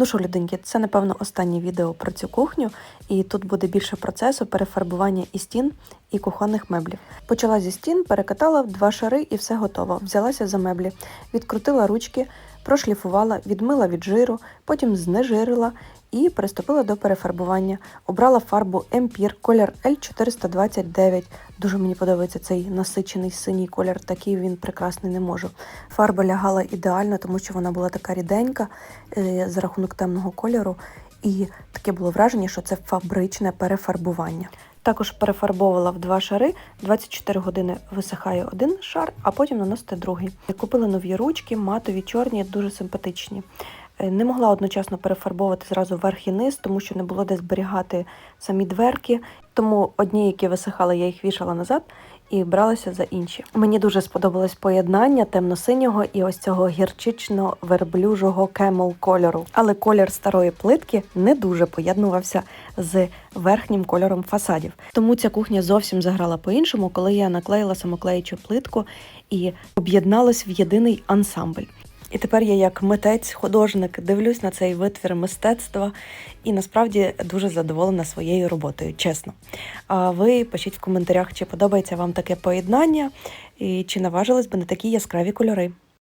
Ну що, людинки, це напевно останнє відео про цю кухню, і тут буде більше процесу перефарбування і стін, і кухонних меблів. Почала зі стін, перекатала в два шари і все готово. Взялася за меблі, відкрутила ручки, прошліфувала, відмила від жиру, потім знежирила і приступила до перефарбування. Обрала фарбу Емпір, колір L429. Дуже мені подобається цей насичений синій колір, такий він прекрасний не можу. Фарба лягала ідеально, тому що вона була така ріденька е, за рахунок темного кольору, і таке було враження, що це фабричне перефарбування. Також перефарбовувала в два шари. 24 години висихає один шар, а потім наносити другий. Купила нові ручки, матові, чорні, дуже симпатичні. Е, Не могла одночасно перефарбовувати зразу верх і низ, тому що не було де зберігати самі дверки. Тому одні, які висихали, я їх вішала назад і бралася за інші. Мені дуже сподобалось поєднання темно-синього і ось цього гірчично-верблюжого кемел кольору. Але колір старої плитки не дуже поєднувався з верхнім кольором фасадів. Тому ця кухня зовсім заграла по-іншому, коли я наклеїла самоклеючу плитку і об'єдналась в єдиний ансамбль. І тепер я, як митець, художник, дивлюсь на цей витвір мистецтва і насправді дуже задоволена своєю роботою, чесно. А ви пишіть в коментарях, чи подобається вам таке поєднання, і чи наважились би на такі яскраві кольори.